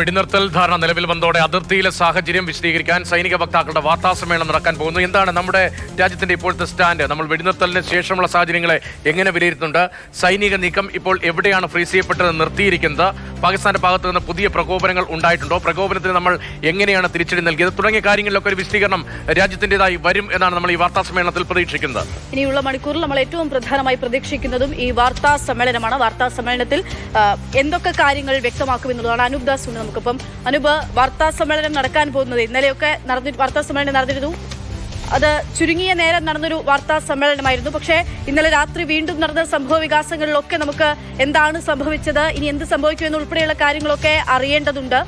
വെടിനിർത്തൽ ധാരണ നിലവിൽ വന്നതോടെ അതിർത്തിയിലെ സാഹചര്യം വിശദീകരിക്കാൻ സൈനിക വക്താക്കളുടെ വാർത്താ സമ്മേളനം നടക്കാൻ പോകുന്നു. എന്താണ് നമ്മുടെ രാജ്യത്തിന്റെ ഇപ്പോഴത്തെ സ്റ്റാൻഡ്? നമ്മൾ വെടിനിർത്തലിന് ശേഷമുള്ള സാഹചര്യങ്ങളെ എങ്ങനെ വിലയിരുത്തുന്നുണ്ട്? സൈനിക നീക്കം ഇപ്പോൾ എവിടെയാണ് ഫ്രീസ് ചെയ്യപ്പെട്ടത് നിർത്തിയിരിക്കുന്നത്? പാകിസ്ഥാന്റെ ഭാഗത്ത് നിന്ന് പുതിയ പ്രകോപനങ്ങൾ ഉണ്ടായിട്ടുണ്ടോ? പ്രകോപനത്തിന് നമ്മൾ എങ്ങനെയാണ് തിരിച്ചടി നൽകിയത്? തുടങ്ങിയ കാര്യങ്ങളിലൊക്കെ ഒരു വിശദീകരണം രാജ്യത്തിന്റെതായി വരും എന്നാണ് നമ്മൾ ഈ വാർത്താ സമ്മേളനത്തിൽ പ്രതീക്ഷിക്കുന്നത്. ഇനിയുള്ള മണിക്കൂറിൽ നമ്മൾ ഏറ്റവും പ്രധാനമായി പ്രതീക്ഷിക്കുന്നതും ഈ വാർത്താ സമ്മേളനമാണ്. വാർത്താ സമ്മേളനത്തിൽ എന്തൊക്കെ കാര്യങ്ങൾ വ്യക്തമാക്കുമെന്നുള്ളതാണ്. അനൂപ് ദാസ് നമുക്കിപ്പം അനുപ വാർത്താ സമ്മേളനം നടക്കാൻ പോകുന്നത്. ഇന്നലെയൊക്കെ നടന്നി വാർത്താ സമ്മേളനം നടന്നിരുന്നു. അത് ചുരുങ്ങിയ നേരം നടന്നൊരു വാർത്താ സമ്മേളനമായിരുന്നു. പക്ഷേ ഇന്നലെ രാത്രി വീണ്ടും നടന്ന സംഭവ വികാസങ്ങളിലൊക്കെ നമുക്ക് എന്താണ് സംഭവിച്ചത് ഇനി എന്ത് സംഭവിക്കുമെന്ന് ഉൾപ്പെടെയുള്ള കാര്യങ്ങളൊക്കെ അറിയേണ്ടതുണ്ട്.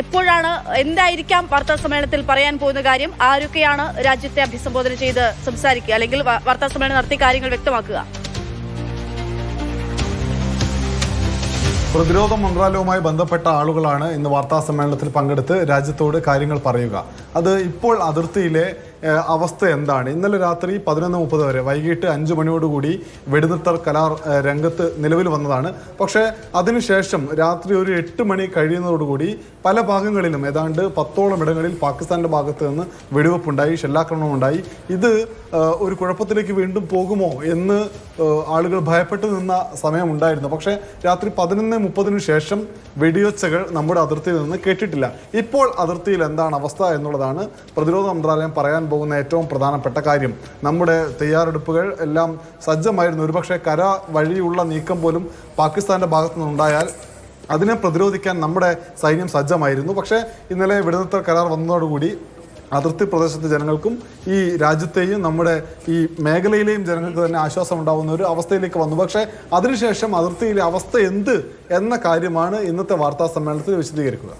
എപ്പോഴാണ് എന്തായിരിക്കാം വാർത്താ സമ്മേളനത്തിൽ പറയാൻ പോകുന്ന കാര്യം ആരൊക്കെയാണ് രാജ്യത്തെ അഭിസംബോധന ചെയ്ത് സംസാരിക്കുക അല്ലെങ്കിൽ വാർത്താ സമ്മേളനം നടത്തി കാര്യങ്ങൾ വ്യക്തമാക്കുക? പ്രതിരോധ മന്ത്രാലയവുമായി ബന്ധപ്പെട്ട ആളുകളാണ് ഇന്ന് വാർത്താ സമ്മേളനത്തിൽ പങ്കെടുത്ത് രാജ്യത്തോട് കാര്യങ്ങൾ പറയുക. അത് ഇപ്പോൾ അതിർത്തിയിലെ അവസ്ഥ എന്താണ്? ഇന്നലെ രാത്രി പതിനൊന്ന് മുപ്പത് വരെ വൈകിട്ട് അഞ്ചു മണിയോടുകൂടി വെടിനിർത്തൽ കലാർ രംഗത്ത് നിലവിൽ വന്നതാണ്. പക്ഷേ അതിനുശേഷം രാത്രി ഒരു എട്ട് മണി കഴിയുന്നതോടുകൂടി പല ഭാഗങ്ങളിലും ഏതാണ്ട് പത്തോളം ഇടങ്ങളിൽ പാകിസ്ഥാന്റെ ഭാഗത്ത് നിന്ന് വെടിവെപ്പുണ്ടായി ഷെല്ലാക്രമണം ഉണ്ടായി ഇത് ഒരു കുഴപ്പത്തിലേക്ക് വീണ്ടും പോകുമോ എന്ന് ആളുകൾ ഭയപ്പെട്ടു നിന്ന സമയമുണ്ടായിരുന്നു. പക്ഷേ രാത്രി പതിനൊന്ന് മുപ്പതിനു ശേഷം വെടിയൊച്ചകൾ നമ്മുടെ അതിർത്തിയിൽ നിന്ന് കേട്ടിട്ടില്ല. ഇപ്പോൾ അതിർത്തിയിൽ എന്താണ് അവസ്ഥ എന്നുള്ളതാണ് പ്രതിരോധ മന്ത്രാലയം പറയാൻ പോകുന്ന ഏറ്റവും പ്രധാനപ്പെട്ട കാര്യം. നമ്മുടെ തയ്യാറെടുപ്പുകൾ എല്ലാം സജ്ജമായിരുന്നു. ഒരുപക്ഷെ കര വഴിയുള്ള നീക്കം പോലും പാകിസ്ഥാന്റെ ഭാഗത്തു നിന്നുണ്ടായാൽ അതിനെ പ്രതിരോധിക്കാൻ നമ്മുടെ സൈന്യം സജ്ജമായിരുന്നു. പക്ഷേ ഇന്നലെ വെടിനിർത്തൽ കരാർ വന്നതോടുകൂടി അതിർത്തി പ്രദേശത്തെ ജനങ്ങൾക്കും ഈ രാജ്യത്തെയും നമ്മുടെ ഈ മേഖലയിലെയും ജനങ്ങൾക്ക് തന്നെ ആശ്വാസം ഉണ്ടാകുന്ന ഒരു അവസ്ഥയിലേക്ക് വന്നു. പക്ഷേ അതിനുശേഷം അതിർത്തിയിലെ അവസ്ഥ എന്ത് എന്ന കാര്യമാണ് ഇന്നത്തെ വാർത്താ സമ്മേളനത്തിൽ വിശദീകരിക്കുക.